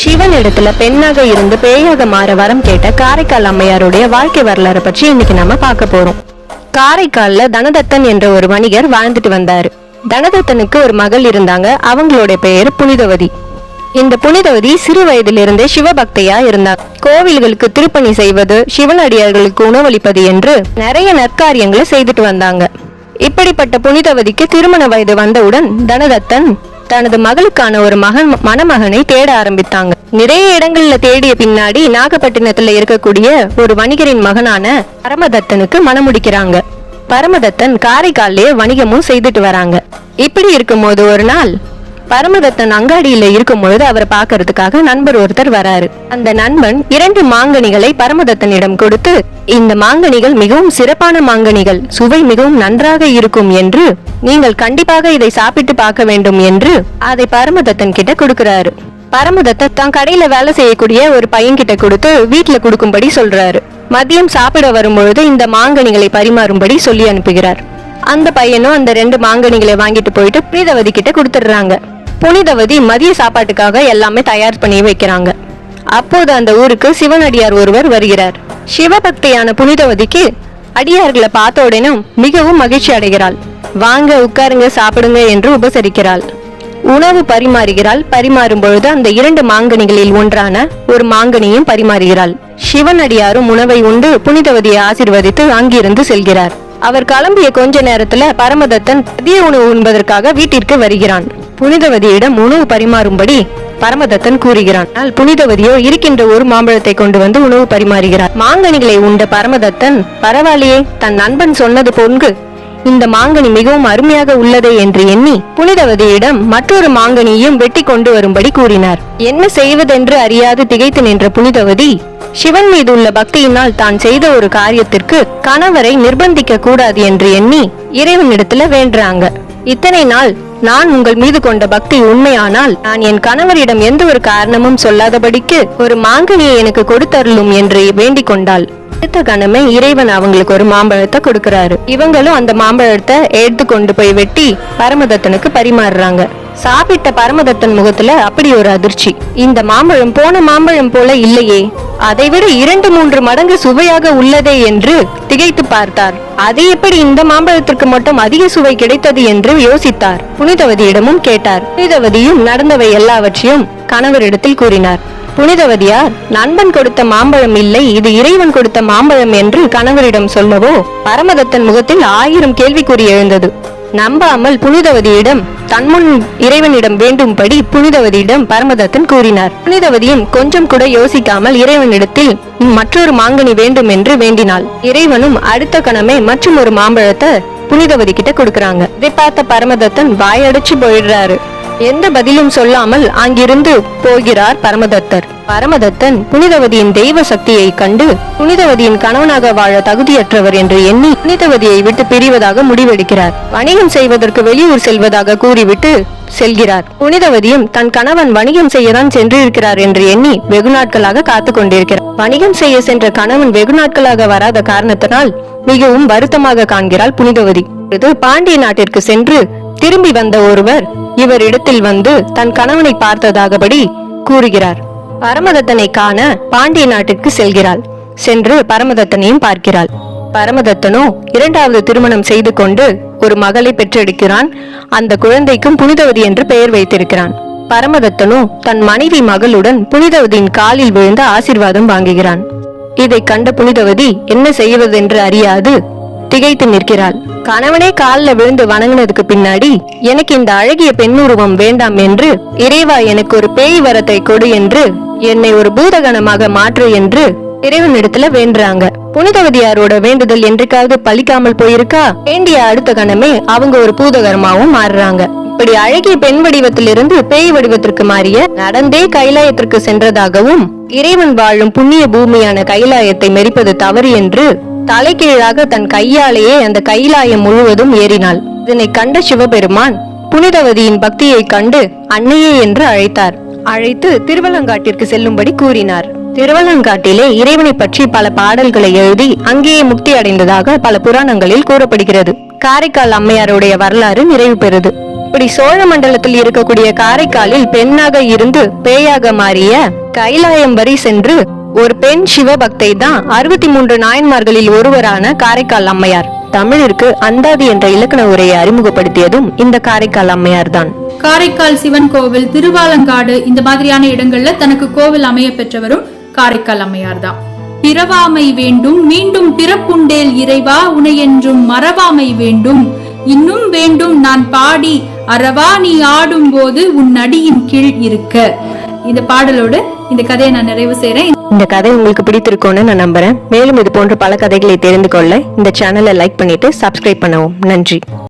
சிவன் இடத்துல பெண்ணாக இருந்து பேயாக மாற வரம் கேட்ட காரைக்கால் அம்மையாருடைய வாழ்க்கை வரலாறு பற்றி இன்னைக்கு நாம பார்க்க போறோம். காரைக்கால்ல தனதத்தன் என்ற ஒரு வணிகர் வாழ்ந்துட்டு வந்தாரு. தனதத்தனுக்கு ஒரு மகள் இருந்தாங்க. அவங்களுடைய பெயர் புனிதவதி. இந்த புனிதவதி சிறு வயதிலிருந்தே சிவபக்தையா இருந்தார். கோவில்களுக்கு திருப்பணி செய்வது சிவனடியார்களுக்கு உணவளிப்பது என்று நிறைய நற்காரியங்களை செய்துட்டு வந்தாங்க. இப்படிப்பட்ட புனிதவதிக்கு திருமண வயது வந்தவுடன் தனதத்தன் தனது மகளுக்கான ஒரு மகன் மணமகனை தேட ஆரம்பித்தாங்க. நிறைய இடங்கள்ல தேடிய பின்னாடி நாகப்பட்டினத்துல இருக்கக்கூடிய ஒரு வணிகரின் மகனான பரமதத்தனுக்கு மணமுடிக்கிறாங்க. பரமதத்தன் காரைக்கால்லே வணிகமும் செய்துட்டு வராங்க. இப்படி இருக்கும்போது ஒரு நாள் பரமதத்தன் அங்காடியில இருக்கும் பொழுது அவரை பார்க்கறதுக்காக நண்பர் ஒருத்தர் வராரு. அந்த நண்பன் இரண்டு மாங்கனிகளை பரமதத்தனிடம் கொடுத்து இந்த மாங்கனிகள் மிகவும் சிறப்பான மாங்கனிகள். சுவை மிகவும் நன்றாக இருக்கும் என்று நீங்கள் கண்டிப்பாக இதை சாப்பிட்டு பார்க்க வேண்டும் என்று அதை பரமதத்தன் கிட்ட கொடுக்கிறாரு. பரமதத்தன் தான் கடையில வேலை செய்யக்கூடிய ஒரு பையன் கிட்ட கொடுத்து வீட்டுல கொடுக்கும்படி சொல்றாரு. மதியம் சாப்பிட வரும்பொழுது இந்த மாங்கனிகளை பரிமாறும்படி சொல்லி அனுப்புகிறார். அந்த பையனும் அந்த ரெண்டு மாங்கனிகளை வாங்கிட்டு போயிட்டு பிரீதவதி கிட்ட கொடுத்துடுறாங்க. புனிதவதி மதிய சாப்பாட்டுக்காக எல்லாமே தயார் பண்ணி வைக்கிறாங்க. அப்போது அந்த ஊருக்கு சிவனடியார் ஒருவர் வருகிறார். சிவபக்தியான புனிதவதிக்கு அடியார்களை பார்த்த உடனே மிகவும் மகிழ்ச்சி அடைகிறாள். வாங்க உட்காருங்க சாப்பிடுங்க என்று உபசரிக்கிறாள். உணவு பரிமாறுகிறாள். பரிமாறும் பொழுது அந்த இரண்டு மாங்கனிகளில் ஒன்றான ஒரு மாங்கனியும் பரிமாறுகிறாள். சிவனடியாரும் உணவை உண்டு புனிதவதியை ஆசிர்வதித்து அங்கிருந்து செல்கிறார். அவர் கிளம்பிய கொஞ்ச நேரத்துல பரமதத்தன் மதிய உணவு உண்பதற்காக வீட்டிற்கு வருகிறான். புனிதவதியிடம் உணவு பரிமாறும்படி பரமதத்தன் கூறுகிறான். ஆனால் புனிதவதியோ இருக்கின்ற ஒரு மாம்பழத்தை கொண்டு வந்து உணவு பரிமாறுகிறார். மாங்கனிகளை உண்ட பரமதத்தன் பரவாயில்லையே தன் நண்பன் சொன்னது பொங்கு இந்த மாங்கனி மிகவும் அருமையாக உள்ளதே என்று எண்ணி புனிதவதியிடம் மற்றொரு மாங்கனியையும் வெட்டி கொண்டு வரும்படி கூறினார். என்ன செய்வதென்று அறியாது திகைத்து நின்ற புனிதவதி சிவன் மீது உள்ள பக்தியினால் தான் செய்த ஒரு காரியத்திற்கு கணவரை நிர்பந்திக்க கூடாது என்று எண்ணி இறைவனிடத்துல வேண்டுறாங்க. இத்தனை நாள் நான் உங்கள் மீது கொண்ட பக்தி உண்மையானால் நான் என் கணவரிடம் எந்த ஒரு காரணமும் சொல்லாதபடிக்கு ஒரு மாங்கனியை எனக்கு கொடுத்தருளும் என்று வேண்டிக் கொண்டாள். அடுத்த கணமே இறைவன் அவங்களுக்கு ஒரு மாம்பழத்தை கொடுக்கறாரு. இவங்களும் அந்த மாம்பழத்தை எடுத்து கொண்டு போய் வெட்டி பரமதத்தனுக்கு பரிமாறுறாங்க. சாப்பிட்ட பரமதத்தன் முகத்துல அப்படி ஒரு அதிர்ச்சி. இந்த மாம்பழம் போன மாம்பழம் போல இல்லையே. அதைவிட இரண்டு மூன்று மடங்கு சுவையாக உள்ளதே என்று திகைத்து பார்த்தார். அது எப்படி இந்த மாம்பழத்திற்கு மட்டும் அதிக சுவை கிடைத்தது என்று யோசித்தார். புனிதவதியிடமும் கேட்டார். புனிதவதியும் நடந்தவை எல்லாவற்றையும் கணவரிடத்தில் கூறினார். புனிதவதியார் நண்பன் கொடுத்த மாம்பழம் இல்லை இது இறைவன் கொடுத்த மாம்பழம் என்று கணவரிடம் சொல்லவோ? பரமதத்தன் முகத்தில் ஆயிரம் கேள்விக்குறி எழுந்தது. நம்பாமல் புனிதவதியிடம் தன்முன் இறைவனிடம் வேண்டும்படி புனிதவதியிடம் பரமதத்தன் கூறினார். புனிதவதியும் கொஞ்சம் கூட யோசிக்காமல் இறைவனிடத்தில் மற்றொரு மாங்கனி வேண்டும் என்று வேண்டினாள். இறைவனும் அடுத்த கணமே மற்றும் ஒரு மாம்பழத்தை புனிதவதி கிட்ட கொடுக்கறாங்க. இதை பார்த்த பரமதத்தன் வாயடைச்சு போயிடுறாரு. எந்த பதிலும் சொல்லாமல் அங்கிருந்து போகிறார் பரமதத்தர். பரமதத்தன் புனிதவதியின் தெய்வ சக்தியை கண்டு புனிதவதியின் கணவனாக வாழ தகுதியற்றவர் என்று எண்ணி புனிதவதியை விட்டு பிரிவதாக முடிவெடுக்கிறார். வணிகம் செய்வதற்கு வெளியூர் செல்வதாக கூறிவிட்டு செல்கிறார். புனிதவதியும் தன் கணவன் வணிகம் செய்யதான் சென்றிருக்கிறார் என்று எண்ணி வெகு நாட்களாக காத்து கொண்டிருக்கிறார் வணிகம் செய்ய சென்ற கணவன் வெகு நாட்களாக வராத காரணத்தினால் மிகவும் வருத்தமாக காண்கிறாள் புனிதவதி. பாண்டிய நாட்டிற்கு சென்று திரும்பி வந்த ஒருவர் இவரிடத்தில் வந்து தன் கணவனை பார்த்ததாகபடி கூறுகிறார். பரமதத்தனை காண பாண்டிய நாட்டிற்கு செல்கிறாள். சென்று பரமதத்தனையும் பார்க்கிறாள். பரமதத்தனோ இரண்டாவது திருமணம் செய்து கொண்டு ஒரு மகளை பெற்றெடுக்கிறான். அந்த குழந்தைக்கும் புனிதவதி என்று பெயர் வைத்திருக்கிறான். பரமதத்தனோ தன் மனைவி மகளுடன் புனிதவதியின் காலில் விழுந்து ஆசிர்வாதம் வாங்குகிறான். இதை கண்ட புனிதவதி என்ன செய்வதென்று அறியாது. திகைத்து நிற்கிறாள். கணவனே காலில் விழுந்து வணங்கினதுக்கு பின்னாடி எனக்கு இந்த அழகிய பெண்ணுருவம் வேண்டாம் என்று இறைவா எனக்கு ஒரு பேய் வரத்தை கொடு என்று என்னை ஒரு பூதகணமாக மாற்று என்று இறைவனிடத்துல வேண்டுறாங்க. புனிதவதியாரோட வேண்டுதல் என்றைக்காவது பலிக்காமல் போயிருக்கா? வேண்டிய அடுத்த கணமே அவங்க ஒரு பூதகரமாவும் மாறுறாங்க. இப்படி அழகிய பெண் வடிவத்திலிருந்து பேய் வடிவத்திற்கு மாறிய நடந்தே கைலாயத்திற்கு சென்றதாகவும் இறைவன் வாழும் புண்ணிய பூமியான கைலாயத்தை மெரிப்பது தவறு என்று தலைகீழாக தன் கையாலேயே அந்த கைலாயம் முழுவதும் ஏறினாள். இதனை கண்ட சிவபெருமான் புனிதவதியின் பக்தியை கண்டு அன்னையே என்று அழைத்தார். அழைத்து திருவலங்காட்டிற்கு செல்லும்படி கூறினார். திருவலங்காட்டிலே இறைவனை பற்றி பல பாடல்களை எழுதி அங்கேயே முக்தி அடைந்ததாக பல புராணங்களில் கூறப்படுகிறது. காரைக்கால் அம்மையாருடைய வரலாறு நிறைவு பெறுது. இப்படி சோழ மண்டலத்தில் இருக்கக்கூடிய காரைக்காலில் பெண்ணாக இருந்து பேயாக மாறிய கைலாயம் வரி சென்று ஒரு பெண் சிவபக்தை தான் அறுபத்தி மூன்று நாயன்மார்களில் ஒருவரான காரைக்கால் அம்மையார். தமிழிற்கு அந்தாதி என்ற இலக்கண உரையை அறிமுகப்படுத்தியதும் இந்த காரைக்கால் அம்மையார் தான். காரைக்கால் சிவன் கோவில் திருவாலங்காடு இந்த மாதிரியான இடங்கள்ல தனக்கு கோவில் அமைய பெற்றவரும் காரைக்கால் அம்மையார் தான். பிறவாமை வேண்டும் மீண்டும் பிறப்புண்டேல் இறைவா உனையென்றும் மறவாமை வேண்டும். இன்னும் வேண்டும் நான் பாடி அறவா நீ ஆடும் போது உன் அடியின் கீழ் இருக்க. இந்த பாடலோடு இந்த கதையை நான் நிறைவு செய்யறேன் இந்த கதை உங்களுக்கு பிடித்திருக்கும்னு நான் நம்புறேன். மேலும் இது போன்ற பல கதைகளை தெரிந்து கொள்ள இந்த சேனலை லைக் பண்ணிட்டு சப்ஸ்கிரைப் பண்ணவும். நன்றி.